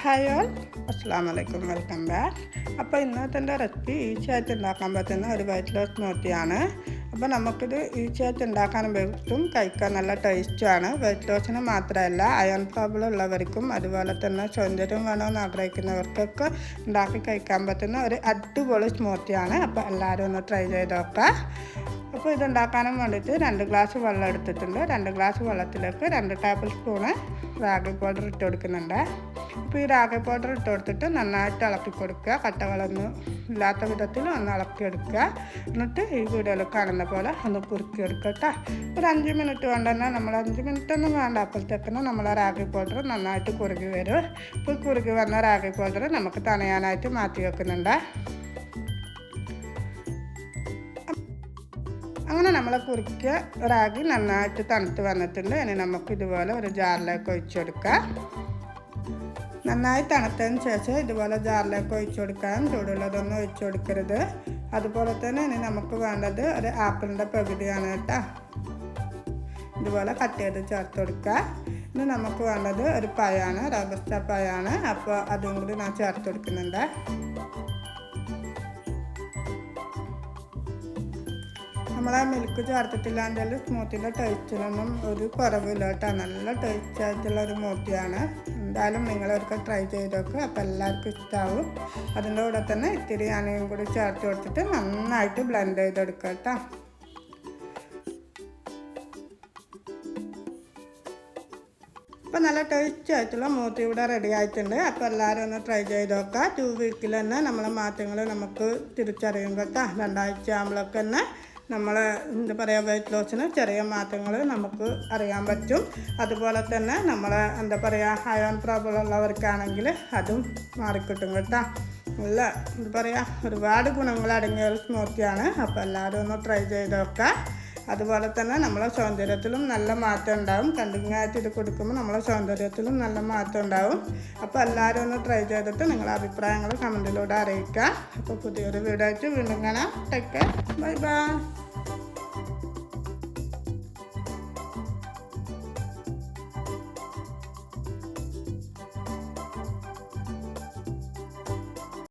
Hi all അസ്സാം വലൈക്കും welcome back അപ്പോൾ ഇന്നത്തെ എന്റെ റെസിപ്പി ഈച്ചയായിട്ട് ഉണ്ടാക്കാൻ പറ്റുന്ന ഒരു വൈറ്റ് ലോസ് സ്മൂത്തിയാണ് അപ്പോൾ നമുക്കിത് ഈച്ചയായിട്ട് ഉണ്ടാക്കാനും പറ്റും കഴിക്കാൻ നല്ല ടേസ്റ്റുമാണ് വൈറ്റ് ലോസിന് മാത്രമല്ല അയൺ പ്രോബ്ലം ഉള്ളവർക്കും അതുപോലെ തന്നെ സൗന്ദര്യം വേണമെന്ന് ആഗ്രഹിക്കുന്നവർക്കൊക്കെ ഉണ്ടാക്കി കഴിക്കാൻ പറ്റുന്ന ഒരു അടിപൊളി സ്മൂത്തിയാണ് അപ്പോൾ എല്ലാവരും ഒന്ന് ട്രൈ ചെയ്ത് നോക്കാം. അപ്പോൾ ഇതുണ്ടാക്കാനും വേണ്ടിയിട്ട് രണ്ട് ഗ്ലാസ് വെള്ളം എടുത്തിട്ടുണ്ട്. രണ്ട് ഗ്ലാസ് വെള്ളത്തിലേക്ക് രണ്ട് ടേബിൾ സ്പൂണ് റാഗി പൗഡർ ഇട്ട് കൊടുക്കുന്നുണ്ട്. അപ്പോൾ ഈ രാഗ പൗഡർ ഇട്ട് കൊടുത്തിട്ട് നന്നായിട്ട് ഇളക്കി കൊടുക്കുക. കട്ടകളൊന്നും ഇല്ലാത്ത വിധത്തിൽ ഒന്ന് ഇളക്കി എടുക്കുക. എന്നിട്ട് ഈ വീഡിയോയിൽ കാണുന്ന പോലെ ഒന്ന് കുറുക്കി എടുക്കുക കേട്ടോ. ഒരു അഞ്ച് മിനിറ്റ് കൊണ്ട് തന്നെ നമ്മൾ അഞ്ച് മിനിറ്റ് ഒന്നും വേണ്ട. അപ്പോഴത്തേക്കിനും നമ്മൾ റാഗി പൗഡർ നന്നായിട്ട് കുറുകി വരും. ഇപ്പോൾ കുറുകി വന്ന റാഗി പൗഡർ നമുക്ക് തണയാനായിട്ട് മാറ്റി വെക്കുന്നുണ്ട്. അങ്ങനെ നമ്മൾ കുറുക്കിയ റാഗി നന്നായിട്ട് തണുത്ത് വന്നിട്ടുണ്ട്. ഇനി നമുക്ക് ഇതുപോലെ ഒരു ജാറിലേക്ക് ഒഴിച്ചു കൊടുക്കാം. നന്നായി തണുത്തതിന് ശേഷം ഇതുപോലെ ജാറിലേക്ക് ഒഴിച്ചു കൊടുക്കാം ചൂടുള്ളതൊന്നും ഒഴിച്ചു കൊടുക്കരുത്. അതുപോലെ തന്നെ ഇനി നമുക്ക് വേണ്ടത് ഒരു ആപ്പിളിന്റെ പകുതിയാണ് കേട്ടോ. ഇതുപോലെ കട്ട് ചെയ്ത് ചേർത്ത് കൊടുക്കുക. ഇനി നമുക്ക് വേണ്ടത് ഒരു പഴമാണ് റോബസ്റ്റ പഴമാണ്. അപ്പോൾ അതും കൂടി ഞാൻ ചേർത്ത് കൊടുക്കുന്നുണ്ട്. നമ്മൾ മിൽക്ക് ചേർത്തിട്ടില്ലാണ്ടെങ്കിൽ സ്മൂത്തിന്റെ ടേസ്റ്റിനൊന്നും ഒരു കുറവില്ല കേട്ടോ. നല്ല ടേസ്റ്റ് ആയിട്ടുള്ള ഒരു മൂത്തിയാണ്. എന്തായാലും നിങ്ങളൊക്കെ ട്രൈ ചെയ്ത് നോക്കുക അപ്പോൾ എല്ലാവർക്കും ഇഷ്ടമാവും അതിന്റെ കൂടെ തന്നെ ഇത്തിരി അനയും കൂടി ചേർത്ത് കൊടുത്തിട്ട് നന്നായിട്ട് ബ്ലെൻഡ് ചെയ്തെടുക്കുക കേട്ടോ. അപ്പോൾ നല്ല ടേസ്റ്റ് ആയിട്ടുള്ള മൂത്തി ഇവിടെ റെഡി ആയിട്ടുണ്ട്. അപ്പോൾ എല്ലാവരും ഒന്ന് ട്രൈ ചെയ്ത് നോക്കുക ടു വീക്കിൽ തന്നെ നമ്മളെ മാറ്റങ്ങൾ നമുക്ക് തിരിച്ചറിയും കേട്ടോ. രണ്ടാഴ്ച ആകുമ്പോഴൊക്കെ തന്നെ നമ്മൾ എന്താ പറയുക വെയിറ്റ് ലോസിന് ചെറിയ മാറ്റങ്ങൾ നമുക്ക് അറിയാൻ പറ്റും. അതുപോലെ തന്നെ നമ്മൾ എന്താ പറയുക അയൺ പ്രോബ്ലം ഉള്ളവർക്കാണെങ്കിൽ അതും മാറിക്കിട്ടും കേട്ടോ. നല്ല എന്താ പറയുക ഒരുപാട് ഗുണങ്ങൾ അടങ്ങിയ ഒരു സ്മൂത്തിയാണ് അപ്പോൾ എല്ലാവരും ഒന്ന് ട്രൈ ചെയ്ത് നോക്കുക അതുപോലെ തന്നെ നമ്മളെ സൗന്ദര്യത്തിലും നല്ല മാറ്റം ഉണ്ടാവും. കണ്ടിന്യൂ ഇത് കൊടുക്കുമ്പോൾ നമ്മളെ സൗന്ദര്യത്തിലും നല്ല മാറ്റം ഉണ്ടാവും. അപ്പോൾ എല്ലാവരും ഒന്ന് ട്രൈ ചെയ്തിട്ട് നിങ്ങളുടെ അഭിപ്രായങ്ങൾ കമന്റിലൂടെ അറിയിക്കുക അപ്പോൾ പുതിയൊരു വീഡിയോ ആയിട്ട് വീണ്ടും കാണാം. Take bye bye